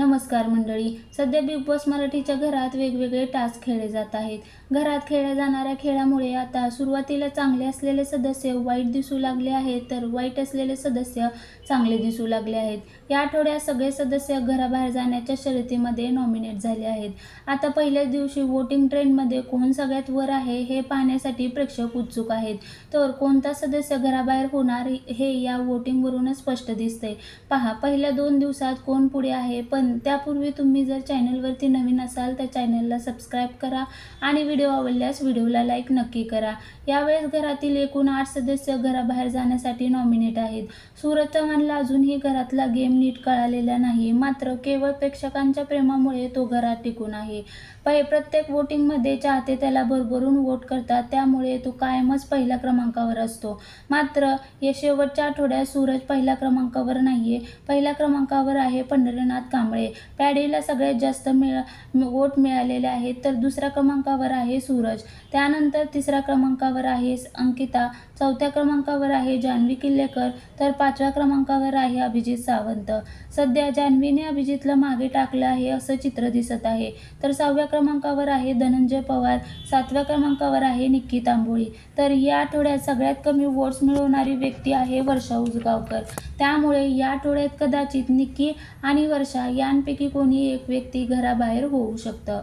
नमस्कार मंडळी. सध्या बिग बॉस मराठीच्या घरात वेगवेगळे टास्क खेळले जात आहेत. घरात खेळल्या जाणाऱ्या खेळामुळे आता सुरुवातीला चांगले असलेले सदस्य वाईट दिसू लागले आहेत तर वाईट असलेले सदस्य चांगले दिसू लागले आहेत. या आठवड्यात सगळे सदस्य घराबाहेर जाण्याच्या शर्यतीमध्ये नॉमिनेट झाले आहेत. आता पहिल्याच दिवशी वोटिंग ट्रेंडमध्ये कोण सगळ्यात वर आहे हे पाहण्यासाठी प्रेक्षक उत्सुक आहेत. तर कोणता सदस्य घराबाहेर होणार हे या वोटिंगवरूनच स्पष्ट दिसतंय. पहा पहिल्या दोन दिवसात कोण पुढे आहे पण त्यापूर्वी तुम्ही जर चॅनलवरती नवीन असाल तर चॅनलला सबस्क्राईब करा आणि व्हिडिओ आवडल्यास व्हिडिओला लाईक नक्की करा. यावेळेस घरातील एकूण आठ सदस्य घराबाहेर जाण्यासाठी नॉमिनेट आहेत. सूरज चव्हाणला अजूनही घरातला गेम नीट कळालेला नाही मात्र केवळ प्रेक्षकांच्या प्रेमामुळे तो घरात टिकून आहे. पै प्रत्येक वोटिंगमध्ये चाहते त्याला भरभरून वोट करतात त्यामुळे तो कायमच पहिल्या क्रमांकावर असतो. मात्र या शेवटच्या आठवड्यात सूरज पहिल्या क्रमांकावर नाहीये. पहिल्या क्रमांकावर आहे पंढरीनाथ कांबळे. पॅडीला सगळ्यात जास्त मिळ वोट मिळालेले आहेत. तर दुसऱ्या क्रमांकावर आहे सूरज. त्यानंतर तिसऱ्या क्रमांकावर आहे अंकिता. चौथ्या क्रमांकावर आहे जान्हवी किल्लेकर. तर पाचव्या क्रमांकावर आहे अभिजित सावंत. सध्या जान्हवीने अभिजितला मागे टाकलं आहे असं चित्र दिसत आहे. तर सहाव्या क्रमांकावर आहे धनंजय पवार. सातव्या क्रमांकावर आहे निक्की तांबोळी तर या आठवड्यात सगळ्यात कमी वोट्स मिळवणारी व्यक्ती आहे वर्षा उजगावकर त्यामुळे या आठवड्यात कदाचित निक्की आणि वर्षा यांपैकी कोणी एक व्यक्ती घराबाहेर होऊ शकतं.